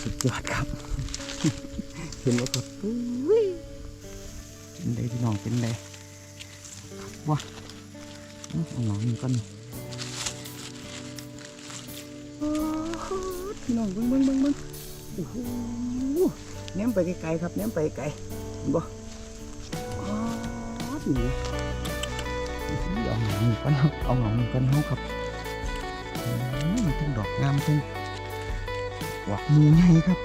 สุดยอดครับ เห็นว่าครับเป็นไดพี่น้องเป็นไดครับว้าอื้อเอาหนองนี่ก่อนพี่น้องเบิ่งเบิ่งเบิ่งเบิ่งโอ้โหแนมไปไกลๆครับแนมไปไกลบ่อ๋อนี่เอาหนองนี่ก่อนเอาหนองนี่ก่อนเฮาครับมมันทั้งดอกงามทั้ง ดอกมูใหญ่ครับ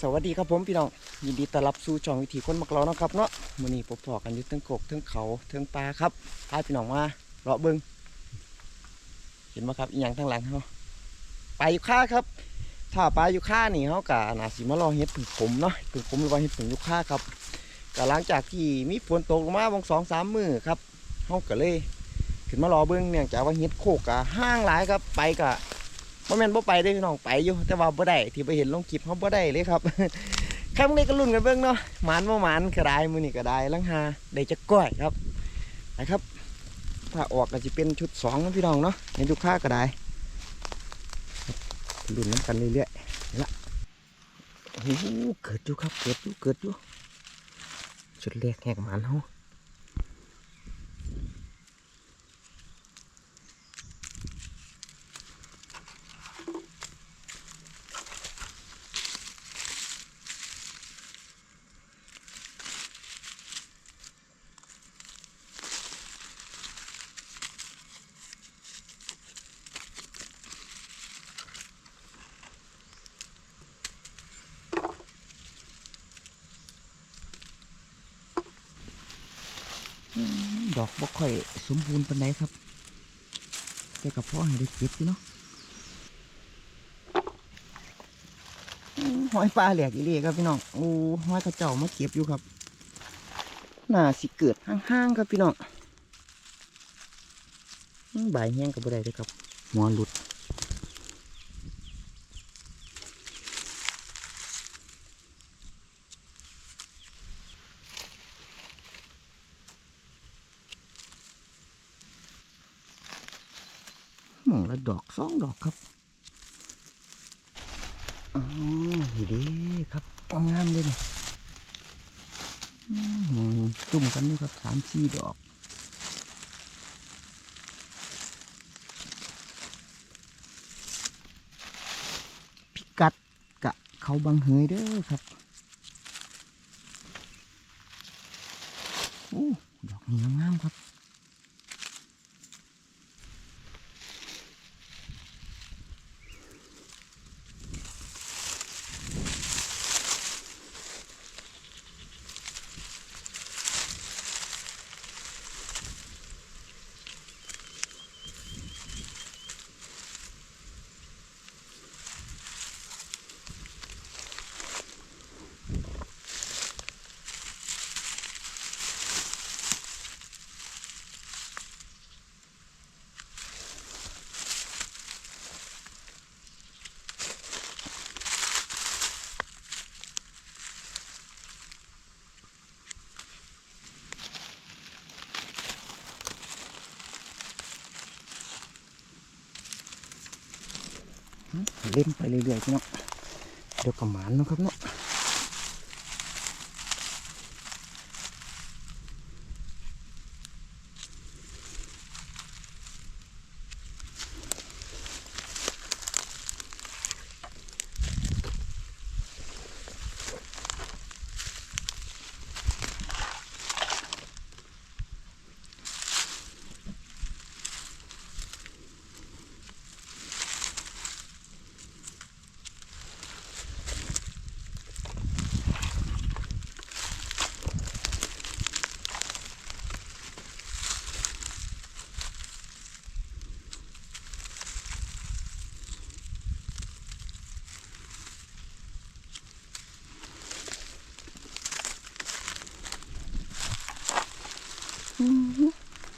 สวัสดีครับผมพี่น้องยินดีต้อนรับสู่ช่องวิถีคนมักเรานะครับเนาะมื้อนี้พบพอกันอยู่ทั้งกกทั้งเขาทั้งปลาครับพาพี่น้องมาเลาะเบิ่งเห็นไหมครับอีหยังทางหลังเฮาไปอยู่ค่าครับ ถ้าปลาอยู่ค่านี่เฮากะนาสิมารอเฮ็ดผึ่งผมเนาะผึ่งผมหรือว่าเฮ็ดผึ่งยู่ค่าครับก็หลังจากที่มีฝนตกลงมาบางสองสามมือครับเฮาก็เลยขึ้นมารอเบิ่งเนื่องจากว่าเฮ็ดโคกกะห้างหลายครับไปกะบ่แม่นบ่ไปเด้พี่น้องไปอยู่ แต่ว่าบ่ได้ที่ไปเห็นลงคลิปเฮาบ่ได้เลยครับใครมึงได้ก็ลุ้นกันเบิ่งเนาะหมานบ่หมานก็ได้มือนี้ก็ได้ลังหาได้จักก้อยครับนะครับถ้าออกก็สิเป็นชุด2นะพี่น้องเนาะในลูกค้าก็ได้ ลุ้นน้ำกันเรื่อยๆนี่ละโอ้โหเกิดอยู่ครับ เกิดอยู่เกิดอยู่ชุดแรกแหกหมันเฮา ดอกบ่ค่อยส มบูรณ์ปานใดครับ แต่กับพ่อให้ได้เก็บอยู่เนาะอื้อหอยปลาแหลกอีเลีครับพี่น้องโอ้หอยกระเจ้ามาเก็บอยู่ครับน่าสิเกิดห้างๆครับพี่น้องอื้อใบายแห้งกับบ่ได้เลยครับหัวหลุด หมองละ ดอกสองดอกครับอ๋อดีดีครับอางามเลยนี่จุ่มกันอยู่ครับสามสี่ดอกพิกัดกะเขาบังเฮยเด้อครับโอ้ดอกนี้งามๆครับ เล่นไปเรื่อยๆพี่น้องเดี๋ยวกระหมานเนาะครับเนาะ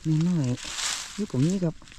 นี่หน่อยอยู่ผมนี้ครับ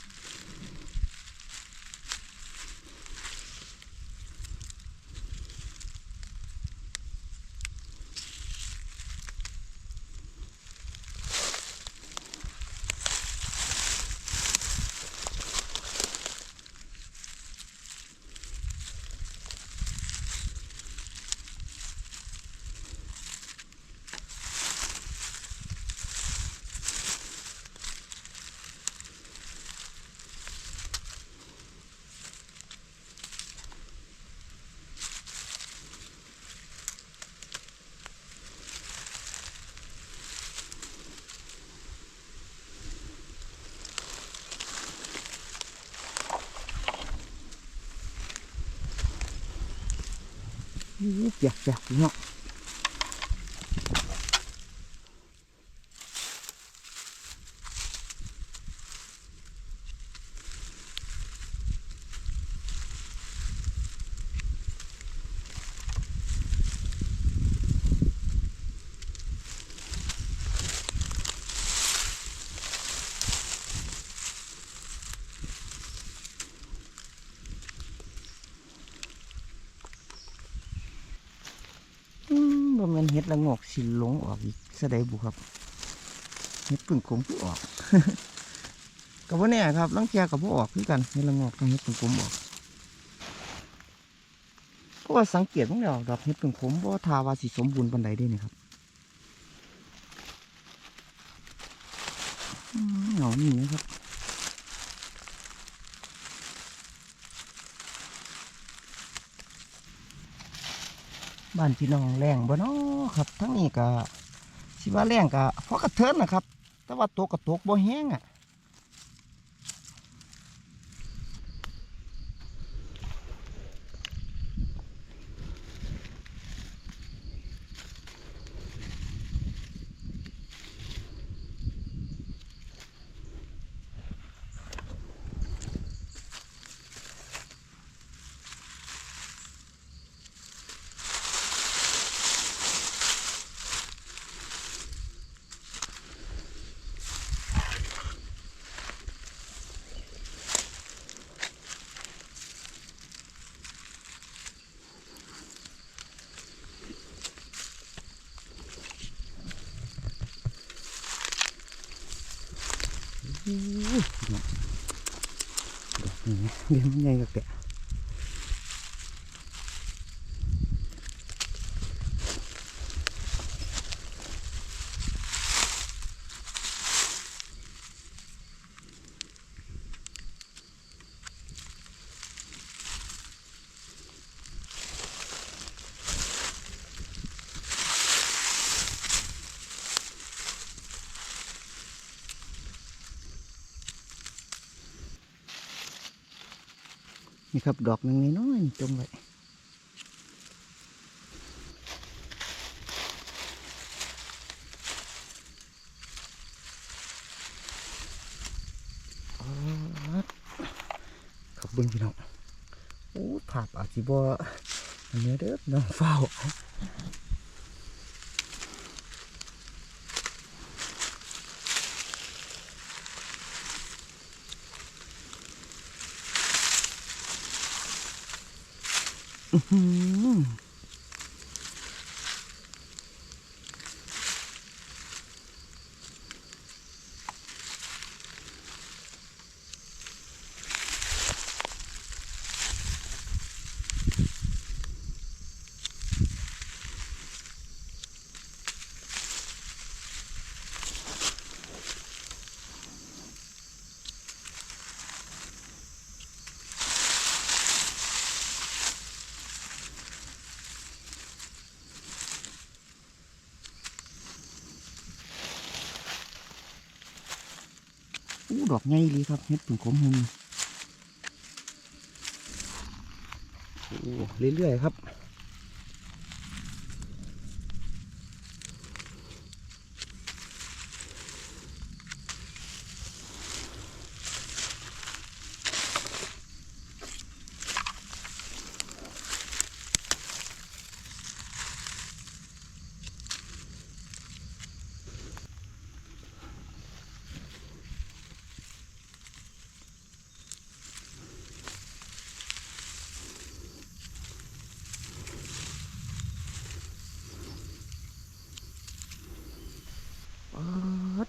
อู้เปียกเปียกพี่น้องอืม บ่แม่นเฮ็ดละงอกสิหลงออกอีกซะใดบุครับเฮ็ดปึ่งกลมคือออกก็บ่แน่ครับลังเทียก็บ่ออกคือกันเฮ็ดละงอกต้องเฮ็ดปึ่งกลมออกเพราะว่าสังเกตของเราดอกเฮ็ดปึ่งกลมบ่ทาวาสิสมบูรณ์ปานใดเด้นี่ครับเหงานี่นะครับ บ้านพี่น้องแรงบ่เนาะครับทั้งนี้ก็สิว่าแรงก็พราะกระเทินนะครับ แต่ว่าตกกระตกบ่แห้งอะ ดอกนี้เดี๋ยวมันใหญ่กับแกะ นี่ครับ ดอกนึงนี่น้อยจมไว้อ๊าดครับบิ้งพี่น้องโอ้ภาพอาจจะบ่อันนี้เด้อน้องเฝ้า อื้ ดอกใหญ่เลยครับเห็ดเป็นขมหุมโอ้เรื่อยๆครับ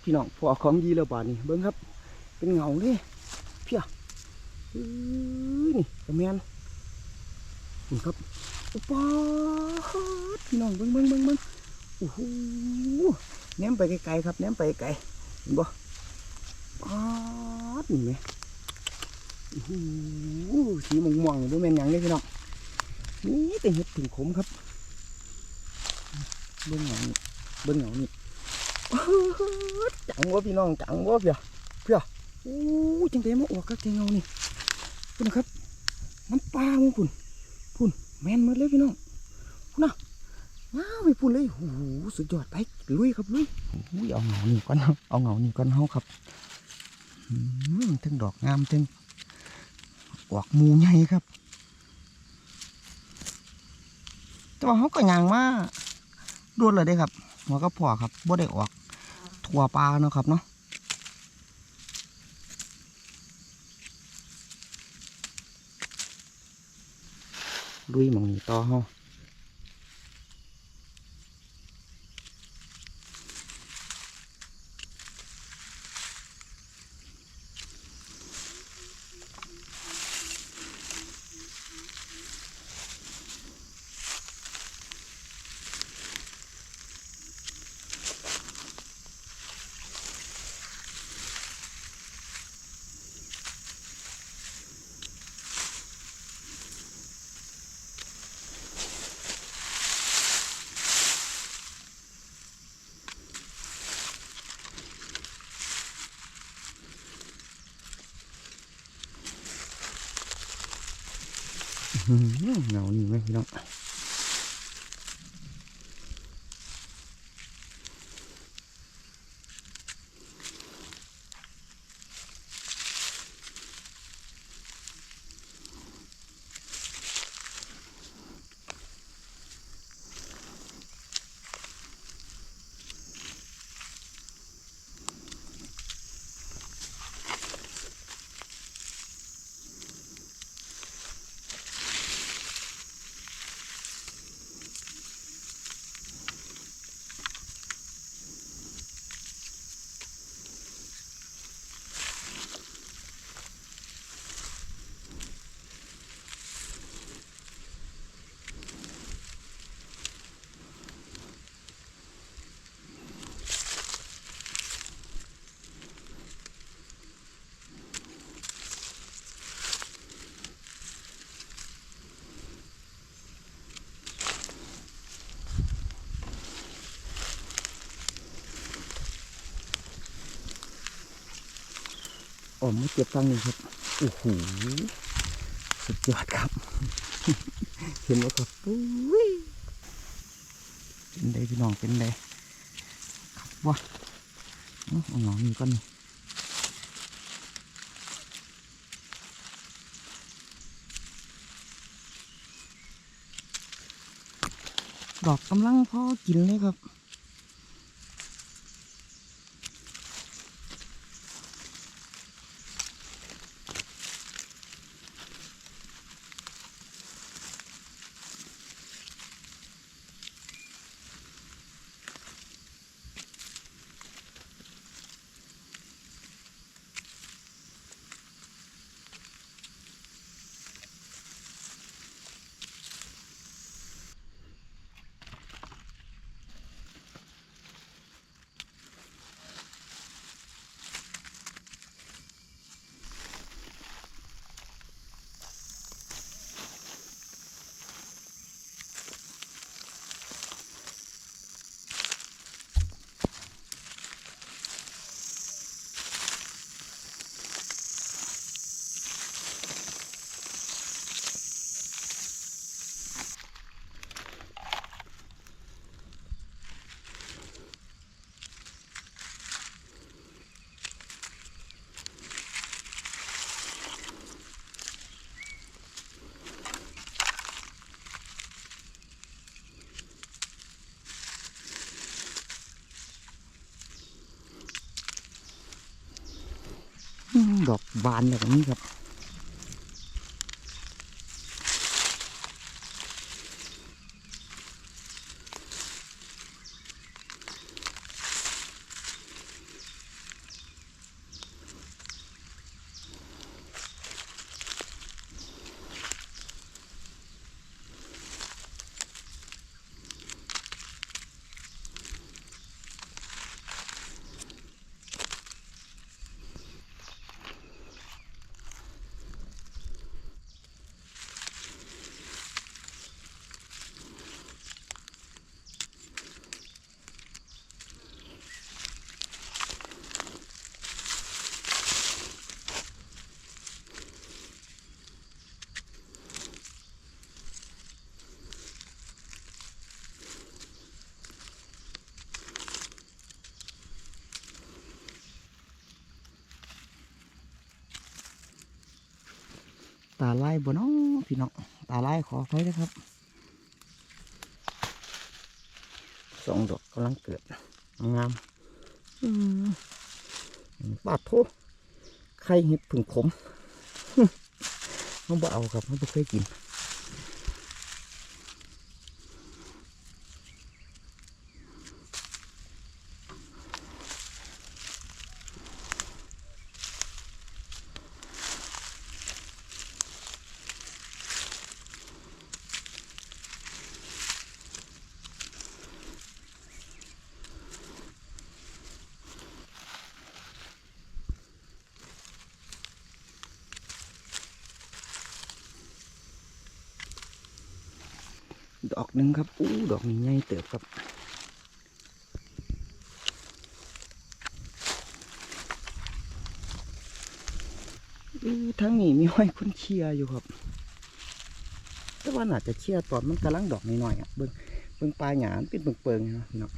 พี่น้องพอของดีแล้วบาดนี้เบิ้งครับ เป็นเงาเลยเพียอื้อนี่กระแมนนี่ครับโอ้ป๊าพี่น้องเบิ้งเบิ้งเบิ้งเบิ้งโอ้โหแนมไปไกลๆครับแนมไปไกลเห็นบ่ป๊าดนี่ไหมโอ้โหสีม่วงๆนี่บ่แม่นหยังเลยพี่น้องนี่แต่เห็ดถึงขมครับเบิ้งเงานี่เบิ้งเงานี่ จังวะพี่น้องจังวะเพียเพียโอ้จังเดมาออกกับเจงเงานี่คุณนะครับน้ำปลามึงคุณคุณแมนมดเลยพี่น้องเนาะว้าวไปพูดเลยโอ้โหสุดยอดไปลุยครับลุยโอ้โหเอาเหงานี่ก่อนเนาเอาเหงานี่ก่อนเฮาครับทั้งดอกงามทั้งออกมูใหญ่ครับแต่ว่าเขาก็ยางมาโดนเลยได้ครับหัวก็พอครับบ่ได้ออก ถั่วปลาเนาะครับเนาะลุยมองนี้ต่อเฮา เงานี่ไหมพี่น้อง อ๋อไม่เก็บตังค์นี่ครับโอ้โหสุดยอดครับ เห็นไหมครับอุ้ยเป็นไดพี่น้องเป็นไดครับว่าเอาเอหงานี่ก่อนนี่ดอกกำลังพอกินเลยครับ อืมดอก บานแบบนี้ครับาไล่บ่น้องพี่น้องตาไล่ขอไฟนะครับสองดอกกำลังเกิดงามปาดโทไข่เห็ดผึ่งขมมันบ่เอาครับมันบ่เคยกิน อกหนึ่งครับอู้ดอกนี้ใหญ่เติบครับทั้งนี้มีห้อยคนเชียอยู่ครับ แต่ว่าน่าจะเชียตอนมันกำลังดอกน้อยๆอะเบิ่งเบิ่งปลายหยานเป็นเปิงๆนะพี่น้อง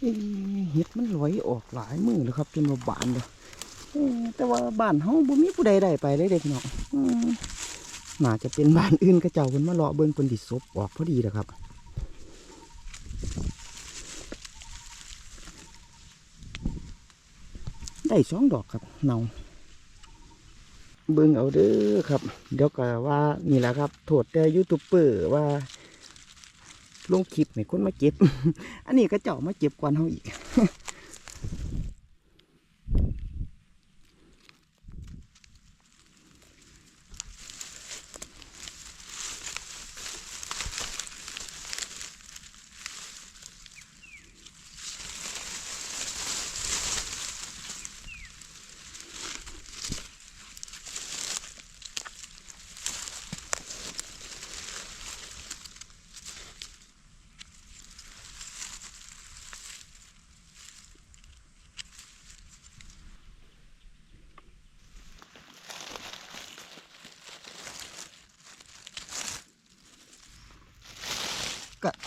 เอ๊ะเห็ด มันลอยออกหลายมือเลยครับจนว่าบานเลยแต่ว่าบ้านเฮาบ่มีผู้ใดได้ไปเลยเด็กน้องน่าจะเป็นบ้านอื่นก็เจ้าเพิ่นมาเลาะเบิ่งเพิ่นสิศพออกพอดีแหละครับได้สองดอกครับเนาเบิ่งเอาเด้อครับ เดี๋ยวก็ว่านี่แหละครับ โทษแต่ยูทูบเบอร์ว่าลงคลิปให้คนมาเก็บ อันนี้ก็เจ้ามาเก็บกวนเฮาอีก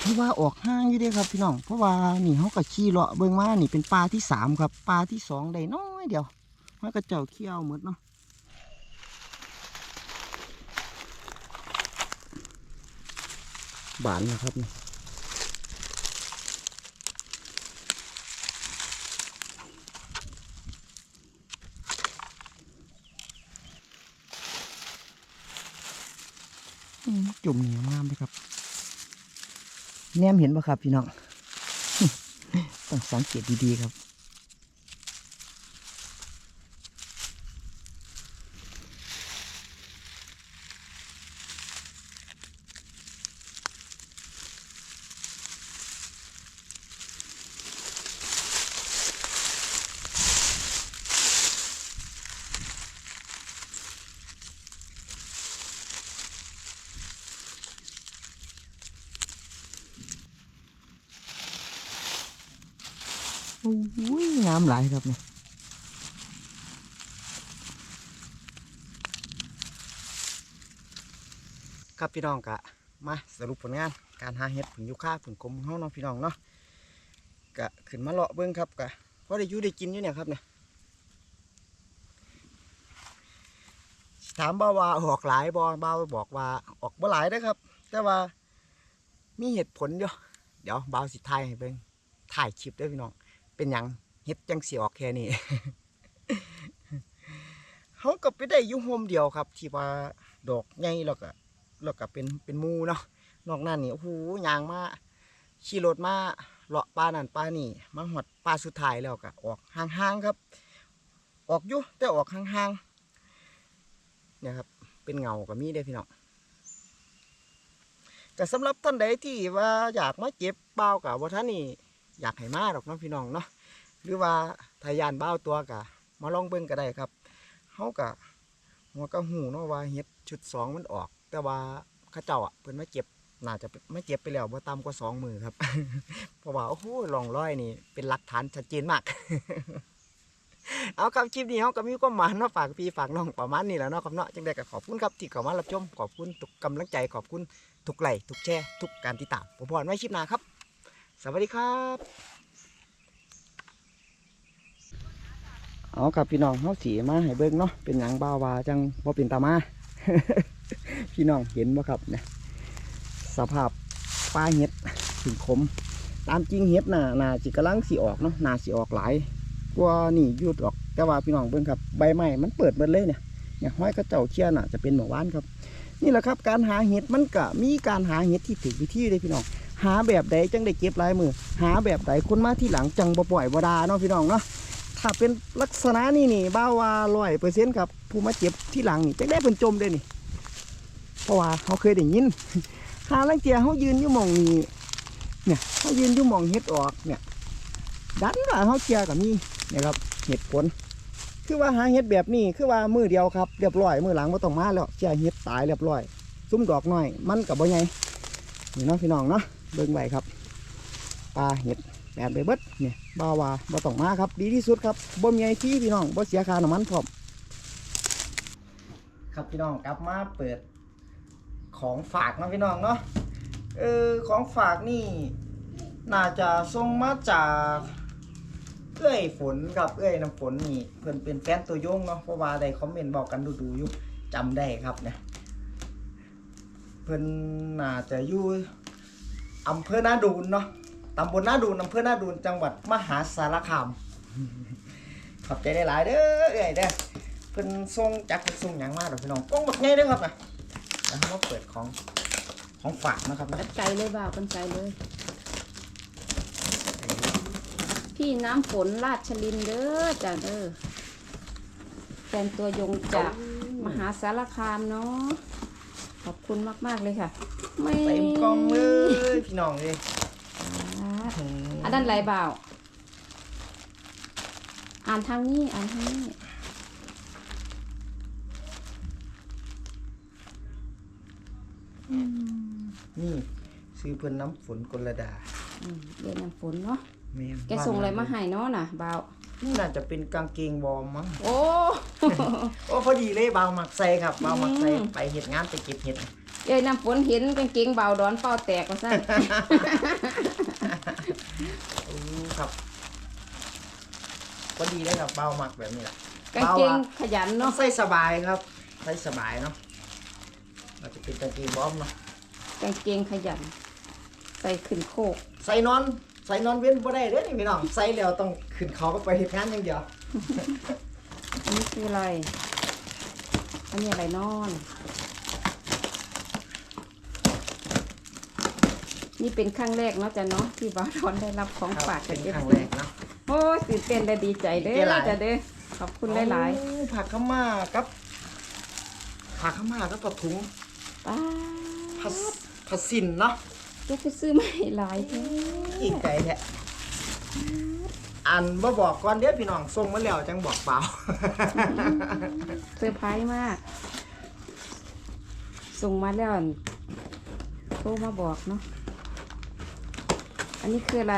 ถือว่าออกห้างอยู่เด้ครับพี่น้องเพราะว่านี่เขาก็ขี่เลาะเบิ่งมานี่เป็นปลาที่สามครับปลาที่สองได้น้อยเดียวมันก็เจ้าเขี้ยวหมดเนาะบานนะครับนี่อืมจุ่มเหนียวงามเลยครับ แนมเห็นปะครับพี่น้อง ต้องสังเกตดีๆครับ โอ้ยงายครับเนี่ยครับพี่น้องกะมาสรุปผลงานการหาเห็ดผึ่งยูคาผึ่งกลมของเฮาเนาะพี่น้องเนาะกะขึ้นมาเลาะเบิ้งครับกะพอได้ยู่ได้กินอยู่เนี่ยครับเนี่ยถามบ่าว่าออกหลายบ่บ่าวบอกว่าออกบ่หลายเด้อครับ แต่ว่ามีเหตุผลอยู่เดี๋ยวบ่าวสิถ่ายให้เบิ้งถ่ายคลิปด้อพี่น้องเป็นยัง เฮ็ดจังสีออกแค่นี้เขาก็ไปได้ยู่โฮมเดียวครับ ที่ว่าดอกใหญ่แล้วก็แล้วก็เป็นเป็นมูเนาะนอกนั้นนี่โอ้โหยางมาขี่รถมาเลาะป่านั่นป่านี่มาหอดป่าสุดท้ายแล้วก็ออกห่างๆครับ ออกอยู่แต่ออกห่างๆเนี่ยครับ เป็นเงาก็มีได้พี่น้องก็สำหรับท่านใดที่ว่าอยากมาเก็บเปล่ากับว่าท่านนี่อยากให้มาดอกเน้องพี่น้องเนาะ หรือว่าทายานบ้าตัวกะมาลองเบิ่งก็ได้ครับเฮากะหัวกะหูเนาะว่าเฮ็ดชุดสองมันออก แต่ว่าข้าเจ้าอะเพิ่นมาเก็บน่าจะไม่เก็บไปแล้วบ่ต่ำกว่าสองมือครับ เพราะว่าโอ้โหลองร้อยนี่ เป็นหลักฐานชัดเจนมาก เอาครับคลิปนี้เฮาก็มีความหมายเนาะฝากพี่ฝากน้องประมาณนี้แหล้วเนาะครับเนาะจังได๋ก็ขอบคุณครับที่เข้ามารับชมขอบคุณทุกกำลังใจขอบคุณทุกไลค์ทุกแชร์ทุกการติดตามผมพรไว้คลิปหน้าครับ สวัสดีครับ เอาครับพี่น้องเขาสีมาให้เบิ่งเนาะเป็นหยังบ้าวาจังบ่เป็นตามา พี่น้องเห็นบ่ครับเนี่ยสภาพปลาเห็ดถึงขม ตามจริงเห็ดน่ะน่าสิกำลังสีออกเนาะน่าสิออกหลายกว่านี่ยุดออกแต่ว่าพี่น้องเบิ่งครับใบไม้มันเปิดหมดเลยเนี่ยเนี่ยห้อยกระเจ้าเชี่ยน่ะจะเป็นหมู่บ้านครับ นี่แหละครับการหาเห็ดมันก็มีการหาเห็ดที่ถูกวิธีเลยพี่น้องหาแบบใดจังได้เก็บลายมือ หาแบบใดคนมาที่หลังจังบ่ปล่อยบ่ดาเนาะพี่น้องเนาะ ถ้าเป็นลักษณะนี่นี่บ้าว่าร้อยเปอร์เซ็นต์ครับผู้มาเจ็บที่หลังนี่จังได้เป็นจมเลยนี่ เพราะว่าเขาเคยได้ยินหาลังเตียเขายืนอยู่มองนี้เนี่ยเขายืนอยู่มองเห็ดออกเนี่ย ดันว่าเขาเจียกับมีเนี่ยครับเหตุผล คือว่าหาเห็ดแบบนี้คือว่ามือเดียวครับเรียบร้อยมือหลังไม่ต้องมาแล้วเจียเห็ดตายเรียบร้อย ซุ้มดอกหน้อย มันกับบ่ใหญ่นี่เนาะพี่น้องเนาะเบิ่งไว้ครับปลาเห็ด แบบใบเบิดเนี่ยบ่าวาบ่ต้องมาครับ ดีที่สุดครับบ่มีไอ้ที่พี่น้องบ่เสียค่าน้ำมันพร้อมครับพี่น้องกลับมาเปิดของฝากนะพี่น้องเนาะเออของฝากนี่ น่าจะส่งมาจากเอ้อยฝนกับเอ้อยน้ำฝนนี่เพิ่อนเป็นแฟนตัวยงเนาะเพราะว่าได้คอมเมนต์บอกกันดูๆอยู่จำได้ครับเนี่ยเพิ่อนน่าจะอยู่อำเภอนาดูนเนาะ ตำบลนาดูนอำเภอนาดูนจังหวัดมหาสารคาม ขอบใจได้หลายๆเด้อเอ้ยเด้อเพิ่นส่งจักเพิ่นส่งหยังมาดอกพี่น้องกล้องบักใหญ่เด้อครับนะแล้วเรามาเปิดของของฝากนะครับนะกันไกลเลยบ่าวกันไกลเลย พี่น้ำฝนราชลินเด้อจ้าเด้อแฟนตัวยงจากมหาสารคามเนาะขอบคุณมาก ๆ เลยค่ะ ไม่ เต็มกล่องเลยพี่น้องเลยอั นนั้นไรบ่าวอ่านทางนี้ อ่านทางนี้ นี่ ซื้อเพิ่นน้ำฝนกลดาอืมเรียนน้ำฝนเนาะ แม่นแกส่งอะไรมาให้เนาะน่ะบ่าวนี่น่าจะเป็นกางเกงวอร์มมั้ง โอ้ โอ้พอดีเลยบาวหมักใส่ครับบาวหมักใส่อืม ไปเห็ดงานไปเก็บเห็ดยายน้ำฝนเห็นกางเกงบ่าวดอนเป้าแตกก็สั่นอู้ ครับพอดีเลยครับบาวหมักแบบนี้แหละกางเกงขยันเนาะเนาะใส่สบายครับใส่สบายเนาะเราจะเป็นกางเกงวอร์มเนาะกางเกงขยัน ใส่ขึ้นโคก ใส่นอน ใส่นอนเว้นบ่ได้เด้อนี่พี่น้องใส่แล้วต้องขึ้นเขาก็ไปเห็ดงานอย่างเดียวอันนี้คืออะไร อันนี้อะไรนอน นี่เป็นครั้งแรกเนาะจ้ะเนาะที่บ่าวทอนได้รับของฝากเป็จากนเอฟครั้งซีแรกเนาะโอ้ยตื่นเต้นและดีใจเด้ดีใจหอลายจ้ะเด้อขอบคุณหลายโอ้ผักข้าวมากับผักข้าวมากับผักถุงๆป้าผัดผัดสินเนาะแกไปซื้อมาให้หลายแท้อีกไก่แท้อันบ่บอกก่อนเดี๋ยวพี่น้องส่งมาแล้วจังบอกเปล่าเซอร์ไพรส์มาก ส่งมาแล้วอั่นโทรมาบอกเนาะ อันนี้คืออะไร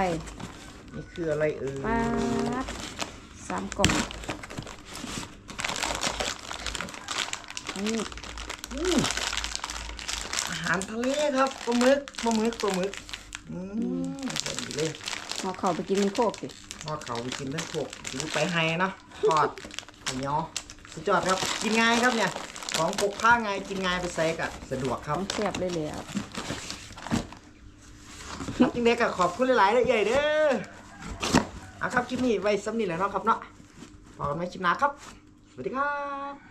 นี่คืออะไรเอ่ยป้าดสามกล่องอันนี้อืมอาหารทะเลครับปลาหมึกปลาหมึกปลาหมึกอืมพอดีเลยหอเข่าไปกินมันโคกสิพอเขาไปกินทั้งโขกหรือไปไฮเนาะทอดขยอสุดยอดครับ กินง่ายครับเนี่ย ของปกผ้าง่ายกินง่ายไปใส่กับสะดวกคขรัอบงแซ่บเลยแล้ว ครับจริงเด็กก็ขอบคุณหลายๆเลยใหญ่เด้อเอาครับคลิปนี้ไว้สำนีแหล้วเนาะครับเนาะพบกันไหมคลิปหน้าครับ สวัสดีครับ